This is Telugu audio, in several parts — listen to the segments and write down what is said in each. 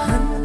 hunt.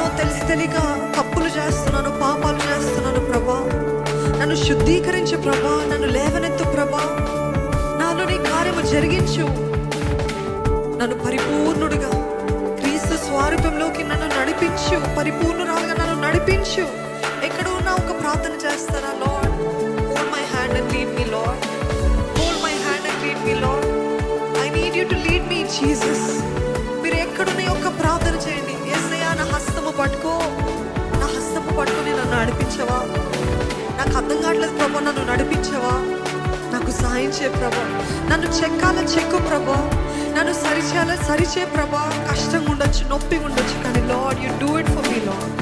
ఎన్నో తెలిసి తెలియక తప్పులు చేస్తున్నాను పాపాలు చేస్తున్నాను ప్రభా. నన్ను శుద్ధీకరించు ప్రభా నన్ను లేవనెత్తు ప్రభా. నాలో నీ కార్యము జరిగించు. నన్ను పరిపూర్ణుడిగా క్రీస్తు స్వారూపంలోకి నన్ను నడిపించు. పరిపూర్ణురాలుగా నన్ను నడిపించు. ఎక్కడ ఉన్నా ఒక ప్రార్థన చేస్తారా లోడ్ నాకు అర్థం కావట్లేదు ప్రభా నన్ను నడిపించవా? నాకు సాయం చేయ ప్రభా. నన్ను చెక్కాల చెక్కు ప్రభా. నన్ను సరిచేయాల సరిచే ప్రభా. కష్టంగా ఉండొచ్చు నొప్పిగా ఉండొచ్చు కానీ lord you do it for me lord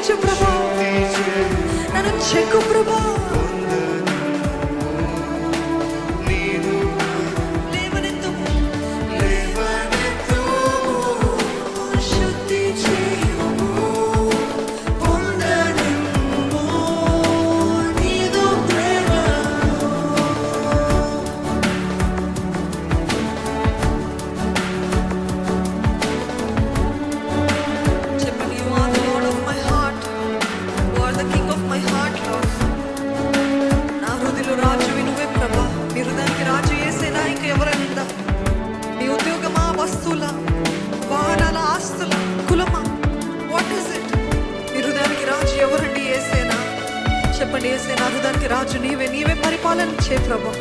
Dice pra voi, ma. కావాలని చే ప్రభా.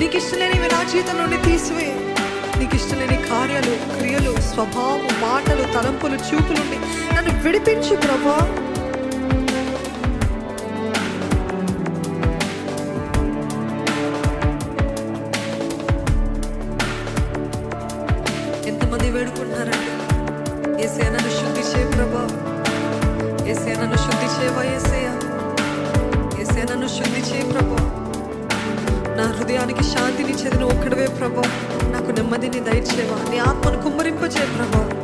నీకు ఇష్టలేని లేనివి నా జీవితం నుండి తీసివే. నీకు ఇష్టలేని కార్యాలు క్రియలు స్వభావం మాటలు తలంపులు చూపులుండి నన్ను విడిపించు ప్రభా. హృదయానికి శాంతిని నువ్వు ఒక్కడవే ప్రభా. నాకు నెమ్మదిని దయచేవా. నీ ఆత్మను కుమ్మరింపచే ప్రభా.